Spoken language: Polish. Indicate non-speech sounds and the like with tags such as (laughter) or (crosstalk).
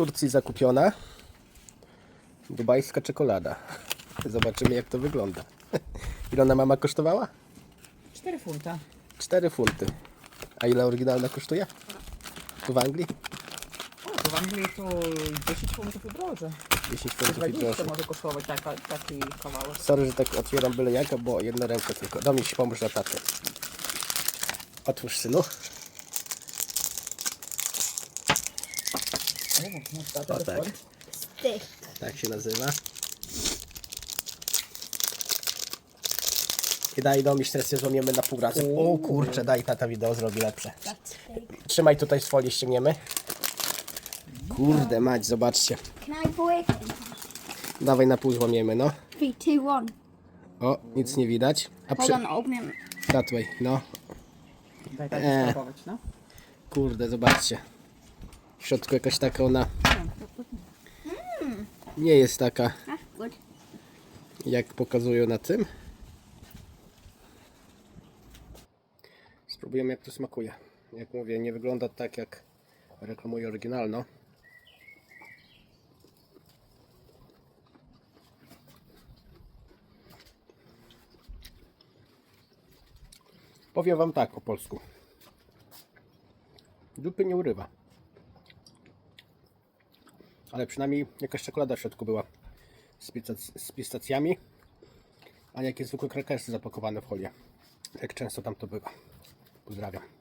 Turcji zakupiona dubajska czekolada. (laughs) Zobaczymy jak to wygląda. (laughs) Ile ona mama kosztowała? 4 funta. 4 funty. A ile oryginalna kosztuje? Tu w Anglii? O, to w Anglii to 10 funtów i drożej. 10 To funtów i 20 groszy. może kosztować taka, taki kawałek. Sorry, że tak otwieram byle jaka, bo jedna ręka tylko. Do mnie się pomóż na tatę. Otwórz synu. O, tak. Tak się nazywa. I daj do mnie teraz je złamiemy na pół razy. O kurczę, daj tata wideo zrobi lepsze. Trzymaj tutaj z folii ściągniemy. Kurde mać, zobaczcie. Can I? Dawaj na pół złamiemy, no. Three, two, one. O, nic nie widać. A Hold przy... on, open it. That way, no. Daj tak Eee. spróbować, no. Kurde, zobaczcie. W środku jakaś taka ona... Nie jest taka, jak pokazują na tym. Spróbujemy jak to smakuje. Jak mówię, nie wygląda tak jak reklamuje oryginalno. Powiem wam tak po polsku. Dupy nie urywa. Ale przynajmniej jakaś czekolada w środku była z, pistac- z pistacjami, a nie jakieś zwykłe krakersy zapakowane w folię. Jak często tam to bywa. Pozdrawiam.